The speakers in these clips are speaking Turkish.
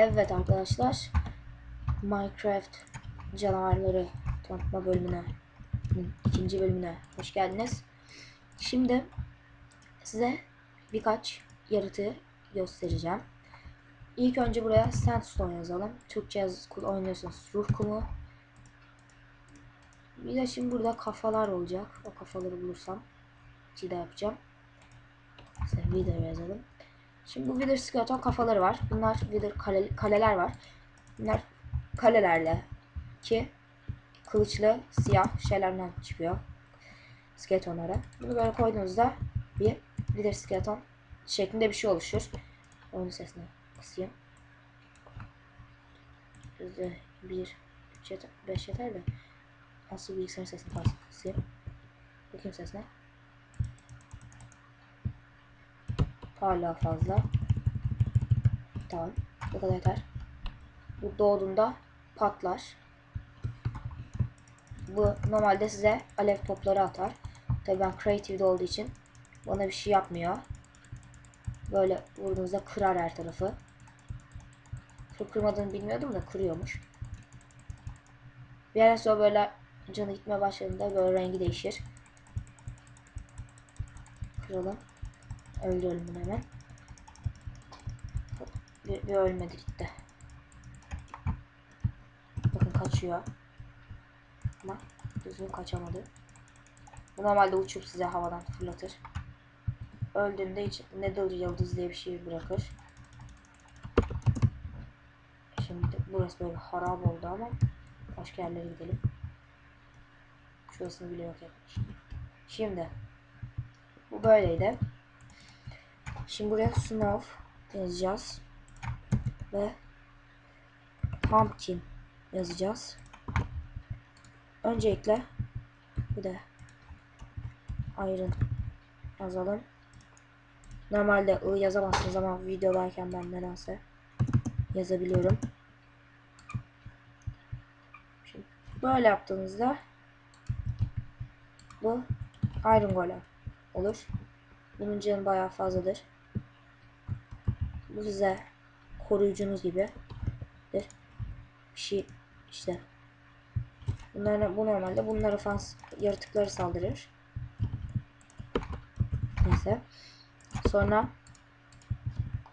Evet arkadaşlar. Minecraft canavarları tanıtma bölümüne ikinci bölümüne hoş geldiniz. Şimdi size birkaç yaratığı göstereceğim. İlk önce buraya sandstone yazalım. Türkçe yaz oynuyorsunuz. Ruh kumu. Bir de şimdi burada kafalar olacak. O kafaları bulursam çida yapacağım. Mesela Wither yazalım. Şimdi bu Wither skeleton kafaları var. Bunlar Wither kale, kaleler var. Bunlar kalelerle ki kılıçlı siyah şeylerden çıkıyor. Skeletonlara. Bunu böyle koyduğunuzda bir Wither skeleton şeklinde bir şey oluşur. Onun sesini kısayım. Yüzde bir, üç yeter, beş yeter de. Nasıl bilgisayar sesini kısayım. Bakayım sesine. Hala fazla. Tamam. Bu kadar yeter. Bu doğduğunda patlar. Bu normalde size alev topları atar. Tabii ben creative'de olduğu için bana bir şey yapmıyor. Böyle vurduğunuzda kırar her tarafı. Kırıp kırmadığını bilmiyordum da kırıyormuş. Bir ara sonra böyle canı gitmeye başladığında böyle rengi değişir. Kıralım. Öldürelim bunu hemen. Bir, bir ölmedi gitti. Bakın kaçıyor. Ama düzgün kaçamadı. Bu normalde uçup size havadan fırlatır. Öldüğünde hiç Nether yıldız diye bir şey bırakır. Şimdi burası böyle harap oldu ama başka yerlere gidelim. Şurasını bile yok etmiş. Şimdi bu böyleydi. Şimdi buraya snow yazacağız. Ve pumpkin yazacağız. Öncelikle bir de iron yazalım. Normalde I yazamazsınız ama videodayken ben nedense yazabiliyorum. Şimdi böyle yaptığınızda bu Iron Golem olur. Bunun canı bayağı fazladır. Bu size koruyucunuz gibi bir şey işte. Bunlar bu normalde bunlara fans yaratıkları saldırır. Neyse. Sonra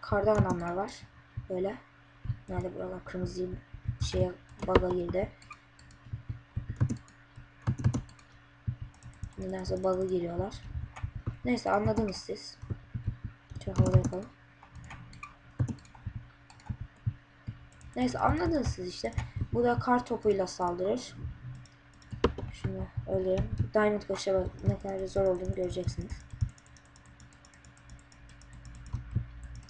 kardan adamlar var. Böyle. Nerede buralar kırmızı şeye baga girdi. Nedense bug'a giriyorlar. Neyse anladınız siz. Çok havada yapalım. Neyse anladınız siz işte. Bu da kar topuyla saldırır. Şunu öldürelim. Diamond kılıçla ne kadar zor olduğunu göreceksiniz.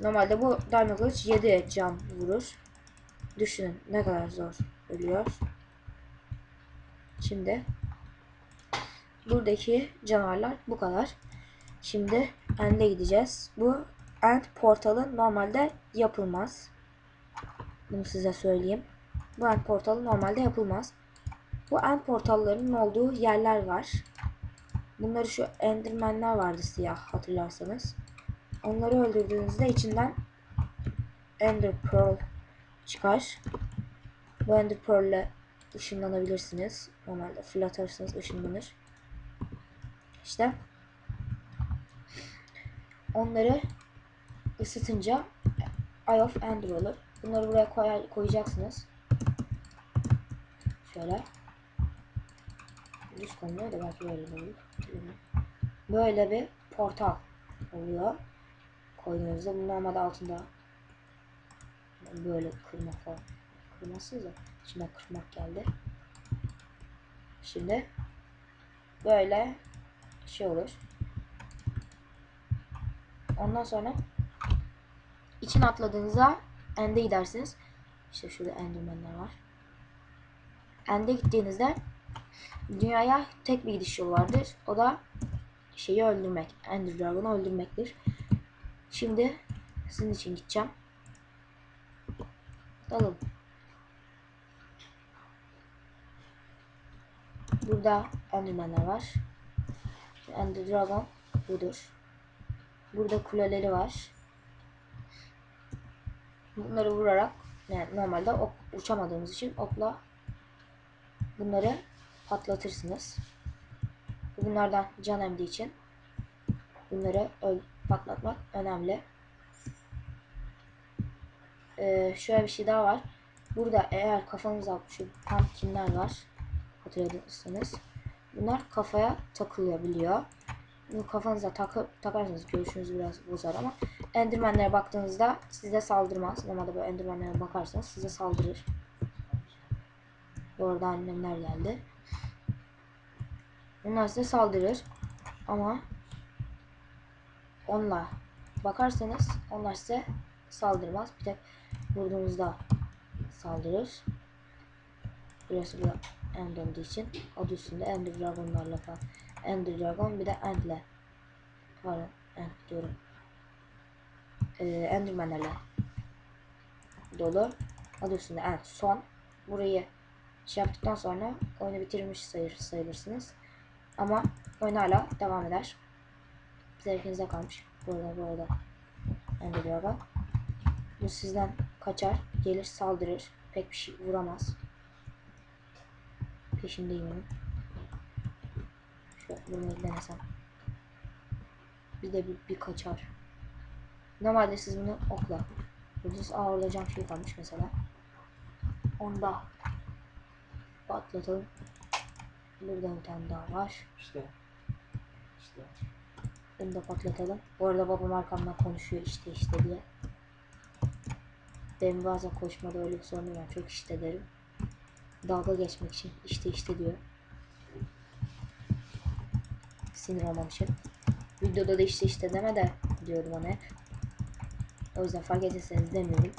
Normalde bu Diamond kılıç 7 can vurur. Düşünün ne kadar zor ölüyor. Şimdi buradaki canavarlar bu kadar. Şimdi End'e gideceğiz. Bu End portalı normalde yapılmaz. Bunu size söyleyeyim. Bu End portalı normalde yapılmaz. Bu End portallarının olduğu yerler var. Bunları şu Endermenler vardı siyah hatırlarsanız. Onları öldürdüğünüzde içinden Ender Pearl çıkar. Bu Ender Pearl ile ışınlanabilirsiniz. Normalde fırlatırsınız ışınlanır. İşte onları ısıtınca Eye of Ender olur. Bunları buraya koy koyacaksınız. Şöyle. Düz konuyor da belki böyle olur. Böyle bir portal oluyor. Koyduğunuzda bu normalde altında böyle kırma falan. Kırmasız da içine kırmak geldi. Şimdi böyle şey olur. Ondan sonra içine atladığınızda end'e gidersiniz. İşte şurada endermenler var. End'e gittiğinizde dünyaya tek bir gidiş yolu vardır. O da şeyi öldürmek. Ender Dragon'u öldürmektir. Şimdi sizin için gideceğim. Dalın. Burada Enderman'ler var. Ender Dragon budur. Burada kuleleri var. Bunları vurarak Yani normalde ok, uçamadığımız için okla bunları patlatırsınız. Bunlardan can emdiği için bunları patlatmak önemli. Ee, şöyle bir şey daha var. Burada eğer kafanıza şu pumpkinler var. Hatırladıysanız. Bunlar kafaya takılabiliyor. Bu kafanıza takı, takarsanız görüşünüz biraz bozar ama Enderman'lere baktığınızda size saldırmaz. Normalde böyle Enderman'lere bakarsanız size saldırır. Bu arada annemler geldi. Onlar size saldırır. Ama onunla bakarsanız onlar size saldırmaz. Bir tek vurduğunuzda saldırır. Burası bir end olduğu için adı üstünde Ender Dragon'larla falan. Ender Dragon bir de End'le. Pardon End diyorum. Ee, Enderman'lerle dolu. Adı üstünde End. Son. Burayı şey yaptıktan sonra oyunu bitirmiş sayır, sayılırsınız. Ama oyun hala devam eder. Zevkinize kalmış. Burada bu arada Ender Dragon. Bu sizden kaçar, gelir saldırır. Pek bir şey vuramaz. Peşindeyim onun. Şöyle vurmayı denesem. Bir de bir, bir kaçar. Normalde siz bunu okla. Burada ağırlayacağım şey kalmış mesela. Onda patlatalım. Burada bir tane daha var. İşte. İşte. Bunu da patlatalım. Bu arada babam arkamdan konuşuyor işte işte diye. Benim bazen koşmada öyle bir sorunum var. Çok işte derim. Dalga geçmek için işte işte diyor. Sinir olmam için. Videoda da işte işte deme de diyorum ona hep. O yüzden fark ederseniz demiyorum.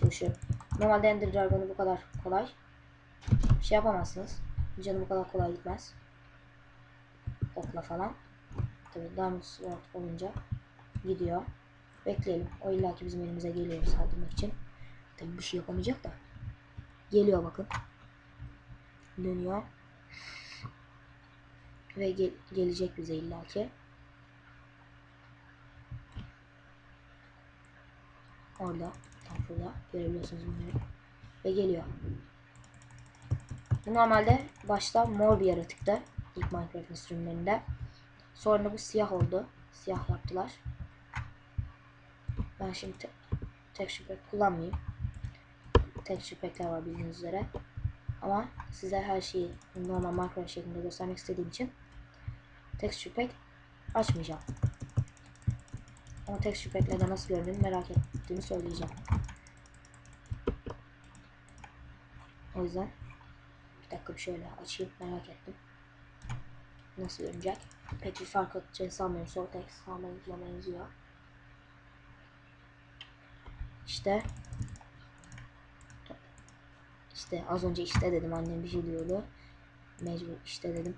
Çalışıyorum. Normalde Ender Dragon'u bu kadar kolay şey yapamazsınız. Canı bu kadar kolay gitmez. Okla falan. Tabii Diamond Sword olunca gidiyor. Bekleyelim. O illaki bizim elimize geliyor saldırmak için. Tabii bir şey yapamayacak da. Geliyor bakın. Dönüyor. Ve gel- gelecek bize illaki. Orada. Tam şurada. Görebiliyorsunuz bunları. Ve geliyor. Bu normalde başta mor bir yaratıktı. İlk Minecraft'ın sürümlerinde. Sonra bu siyah oldu. Siyah yaptılar. Ben şimdi te texture pack kullanmayayım. Texture pack'ler var bildiğiniz üzere. Ama size her şeyi normal Minecraft şeklinde göstermek istediğim için texture pack açmayacağım. Ama texture pack'lerde nasıl göründüğünü merak ettiğimi söyleyeceğim. O yüzden bir dakika bir şöyle açayım merak ettim. Nasıl görünecek? Pek bir fark atacağını sanmıyorum. Soltex sağlayıcıya benziyor. İşte işte az önce işte dedim annem bir şey diyordu. Mecbur işte dedim.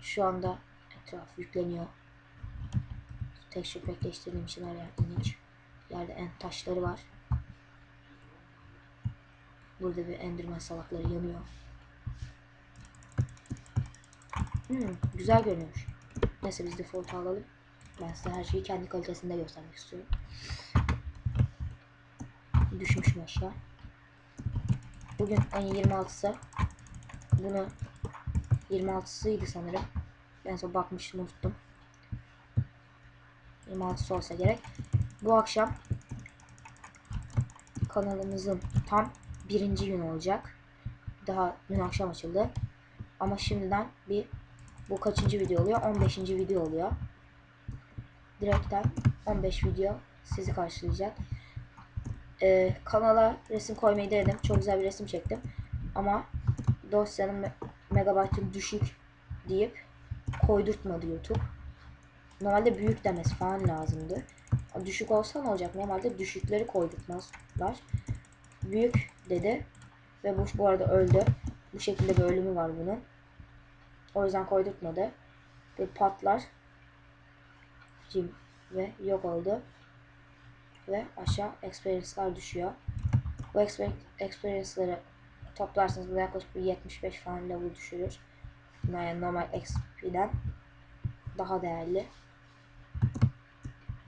Şu anda etraf yükleniyor. Packleştirdiğim için her yer ilginç. Yerde en taşları var. Burada bir enderman salakları yanıyor. Hmm, güzel görünüyor. Neyse biz default alalım. Ben size her şeyi kendi kalitesinde göstermek istiyorum. Düşmüşüm aşağı. Bugün ayın 26'sı. Bunu 26'sıydı sanırım. En son bakmıştım unuttum. 26'sı olsa gerek. Bu akşam kanalımızın tam birinci gün olacak. Daha dün akşam açıldı. Ama şimdiden bir bu kaçıncı video oluyor? 15. video oluyor. Direkten 15 video sizi karşılayacak. Ee, kanala resim koymayı denedim. Çok güzel bir resim çektim. Ama dosyanın me- megabaytı düşük deyip koydurtmadı YouTube. Normalde büyük demesi falan lazımdı. Düşük olsa ne olacak? Normalde düşükleri koydurtmazlar. Büyük dedi. Ve bu, bu arada öldü. Bu şekilde bir ölümü var bunun. O yüzden koydurtmadı. Ve patlar. Jim ve yok oldu. Ve aşağı experience'lar düşüyor. Bu exper experience'ları toplarsınız. Bu yaklaşık bir 75 falan level düşürür. Yani normal XP'den daha değerli.